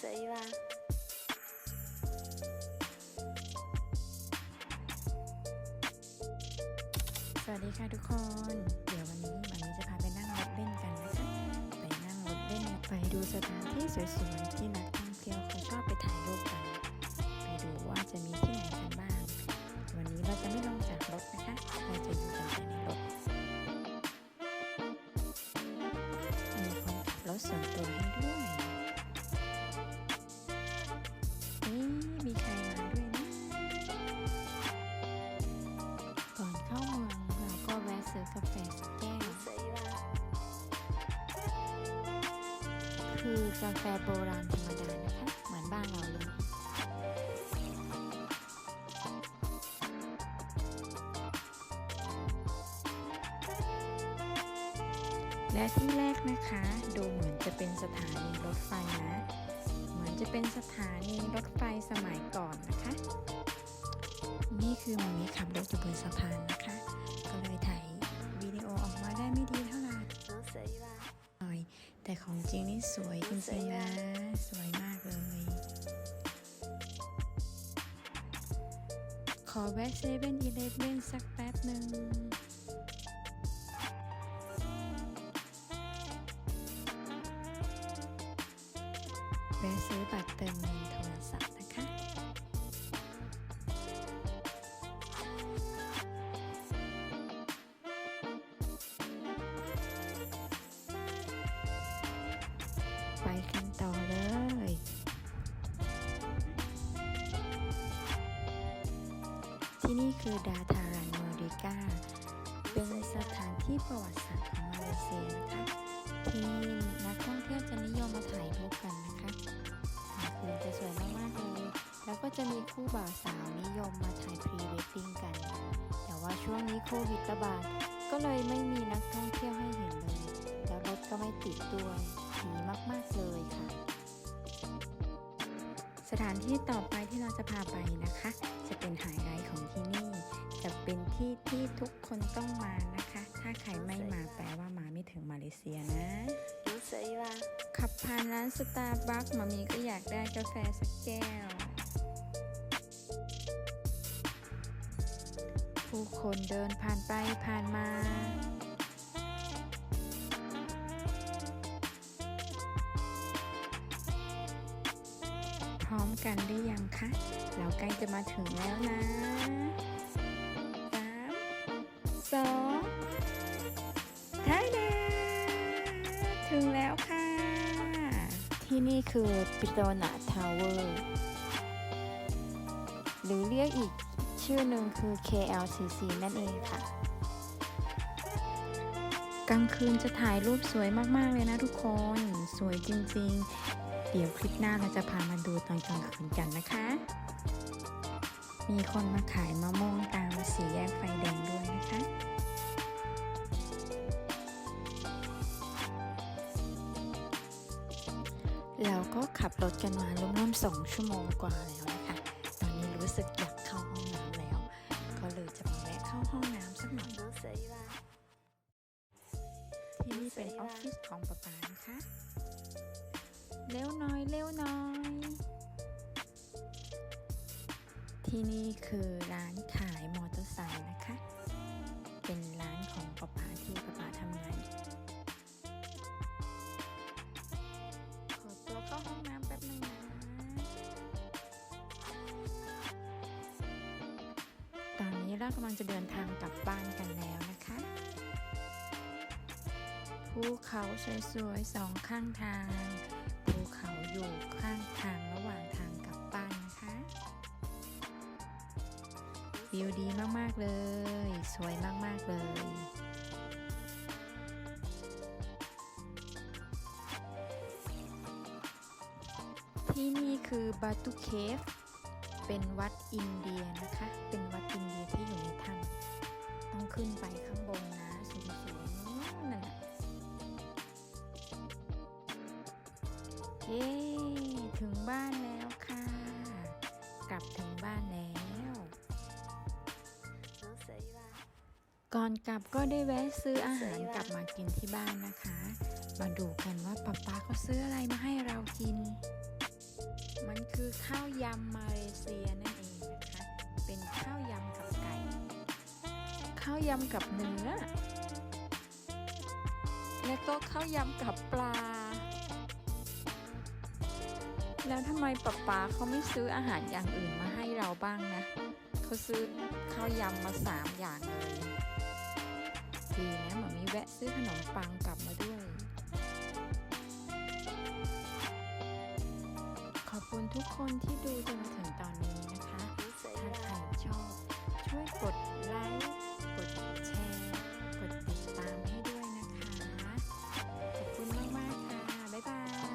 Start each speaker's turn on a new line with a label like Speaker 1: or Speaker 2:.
Speaker 1: 水は
Speaker 2: สวัสดีค่ะทุกคน เดี๋ยววันนี้มันนี้จะพาไปนั่งรถเล่นกันนะคะ ไปนั่งรถเล่นไปดูสถานที่สวยๆที่นัก คือกาแฟโบราณธรรมดานะคะ เหมือนบ้านเราเลย และที่แรกนะคะ ดูเหมือนจะเป็นสถานีรถไฟนะ เหมือนจะเป็นสถานีรถไฟสมัยก่อนนะคะ นี่คือมันมีขับรถอยู่บนสะพานนะคะ ของจริงนี่สวยจริงๆนะ สวยมากเลย ขอแวะเซเว่นอีเลฟเว่นสักแป๊บหนึ่งแวะซื้อบัตรเติมเงินโทรศัพท์ กันต่อเลยที่นี่คือดาทารันโมริกาเป็นสถานที่ประวัติศาสตร์ของมาเลเซียนะคะที่นักท่องเที่ยวจะนิยมมาถ่ายรูปกันนะคะกลาคืนจะสวยมากๆเลยแล้วก็จะมีคู่บ่าวสาวนิยมมาถ่ายพรีเวดดิ้งกัน แต่ว่าช่วงนี้โควิดระบาดก็เลยไม่มีนักท่องเที่ยวให้เห็นเลย แล้วรถก็ไม่ติดด้วย สถานที่ต่อไปที่เราจะพาไปนะคะ จะเป็นไฮไลท์ของที่นี่ จะเป็นที่ที่ทุกคนต้องมานะคะ ถ้าใครไม่มาแปลว่ามาไม่ถึงมาเลเซียนะขับผ่านร้านสตาร์บัคมามีก็อยากได้กาแฟสักแก้ว ผู้คนเดินผ่านไปผ่านมา ร้อมกันหรือยังคะ เราใกล้จะมาถึงแล้วนะสามสองท้ายเดถึงแล้วค่ะ ที่นี่คือปิโตนาทาวเวอร์ หรือเรียกอีกชื่อหนึ่งคือ KLCC นั่นเองค่ะ กลางคืนจะถ่ายรูปสวยมาก ๆ เลยนะทุกคน สวยจริง ๆ เดี๋ยวคลิปหน้าเราจะพามาดูตอนกลางคืนกันนะคะ มีคนมาขายมะม่วงตามสีแยกไฟแดงด้วยนะคะแล้วก็ขับรถกันมาร่วมๆสองชั่วโมงกว่าแล้วนะคะ ตอนนี้รู้สึกอยากเข้าห้องน้ำแล้ว ก็เลยจะมาแวะเข้าห้องน้ำสักหน่อยที่นี่เป็นออฟฟิศของป๊าป๊านะคะ เร็วหน่อยเร็วหน่อย ที่นี่คือร้านขายมอเตอร์ไซค์นะคะ เป็นร้านของป๊าป๊าที่ป๊าป๊าทำงานขอตัวเข้าห้องน้ำแป๊บนึงนะตอนนี้เรากำลังจะเดินทางกลับบ้านกันแล้วนะคะภูเขาสวยๆสองข้างทาง วิวดีมาก ๆ เลย สวยมาก ๆ เลย ที่นี่คือบาตุเคฟ เป็นวัดอินเดียนะคะ เป็นวัดอินเดียที่อยู่ในถ้ำต้องขึ้นไปข้างบนนะ สูงๆนู่นนั่นน่ะเย้ ถึงบ้านแล้วค่ะ กลับถึง ก่อนกลับก็ได้แวะซื้ออาหารกลับมากินที่บ้านนะคะ มาดูกันว่าป๊าป๊าเขาซื้ออะไรมาให้เรากิน มันคือข้าวยำมาเลเซียนั่นเองนะคะ เป็นข้าวยำกับไก่ ข้าวยำกับเนื้อ และก็ข้าวยำกับปลา แล้วทำไมป๊าป๊าเขาไม่ซื้ออาหารอย่างอื่นมาให้เราบ้างนะ เขาซื้อข้าวยำมาสามอย่างเลย ดีนะหมามีแวะซื้อขนมปังกลับมาด้วย ขอบคุณทุกคนที่ดูจนถึงตอน